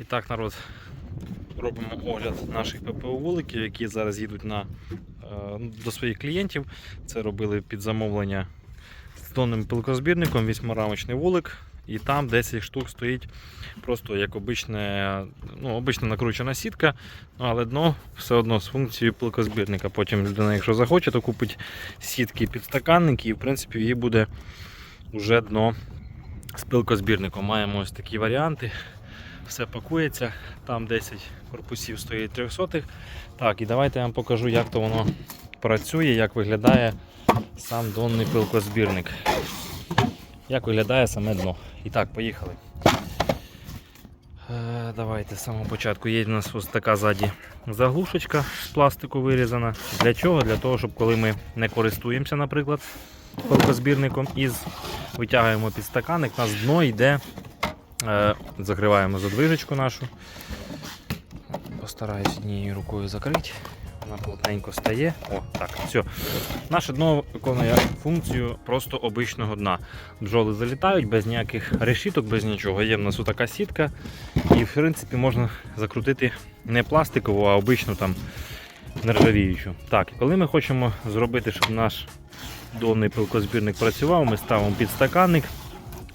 І так, народ, робимо огляд наших ППО вуликів, які зараз їдуть на, е, до своїх клієнтів. Це робили під замовлення з донним пилкозбірником, вісьмирамочний вулик. І там 10 штук стоїть просто як обичне, ну, обична накручена сітка, ну, але дно все одно з функцією пилкозбірника. Потім людина, якщо захоче, то купить сітки підстаканники і в принципі її буде вже дно з пилкозбірником. Маємо ось такі варіанти. Все пакується, там 10 корпусів стоїть 300 Так, і давайте я вам покажу, як то воно працює, як виглядає сам донний пилкозбірник. Як виглядає саме дно. І так, поїхали. Е, Давайте з самого початку. Є в нас ось така ззаді заглушечка з пластику вирізана. Для чого? Для того, щоб коли ми не користуємося, наприклад, пилкозбірником і витягуємо підстаканник, у нас дно йде. Е, Закриваємо задвижечку нашу. Постараюсь однією рукою закрити. Вона плотненько стає. О, так, все. Наше дно виконує функцію просто обичного дна. Бджоли залітають без ніяких решіток, без нічого. Є в нас така сітка, і в принципі можна закрутити не пластикову, а обичну там нержавіючу. Так, коли ми хочемо зробити, щоб наш донний пилкозбірник працював, ми ставимо підстаканник.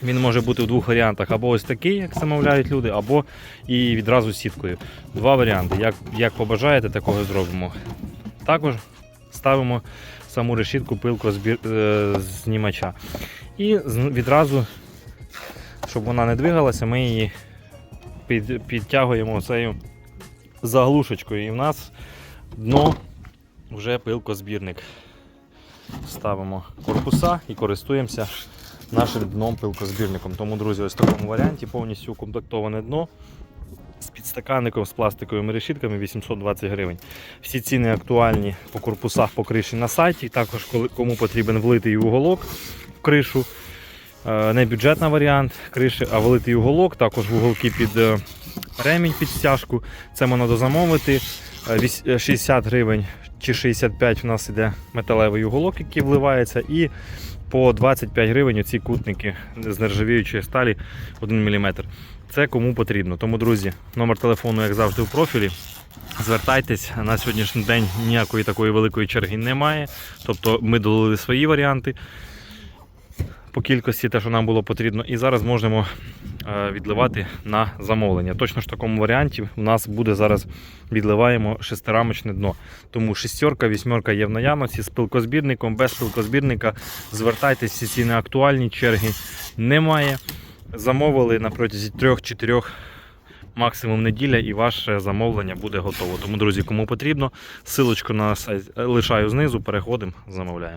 Він може бути в двох варіантах: або ось такий, як замовляють люди, або і відразу сіткою. Два варіанти. Як, як побажаєте, такого зробимо. Також ставимо саму решітку пилку е, знімача. І відразу, щоб вона не двигалася, ми її під, підтягуємо цією заглушечкою. І в нас дно вже пилкозбірник. Ставимо корпуса і користуємося нашим дном пилкозбірником. Тому, друзі, ось в такому варіанті повністю укомплектоване дно з підстаканником, з пластиковими решітками 820 гривень. Всі ціни актуальні по корпусах по криші на сайті. Також, кому потрібен влитий уголок в кришу. Е, Не бюджетний варіант криші, а влитий уголок, також уголки під е, ремінь під стяжку. Це можна дозамовити. Е, вісь- е, 60 гривень чи 65 в нас іде металевий уголок, який вливається, і по 25 гривень оці кутники з нержавіючої сталі 1 мм. Це кому потрібно. Тому, друзі, номер телефону, як завжди, в профілі. Звертайтесь на сьогоднішній день ніякої такої великої черги немає. Тобто ми долили свої варіанти по кількості, те, що нам було потрібно, і зараз можемо е, відливати на замовлення. Точно ж в такому варіанті у нас буде зараз відливаємо шестирамочне дно. Тому шістерка, вісьмерка є в наявності з пилкозбірником, без пилкозбірника. Звертайтесь, всі ціни актуальні, черги немає. Замовили на протязі 3-4 максимум неділя, і ваше замовлення буде готово. Тому, друзі, кому потрібно, силочку на сайт лишаю знизу, переходимо, замовляємо.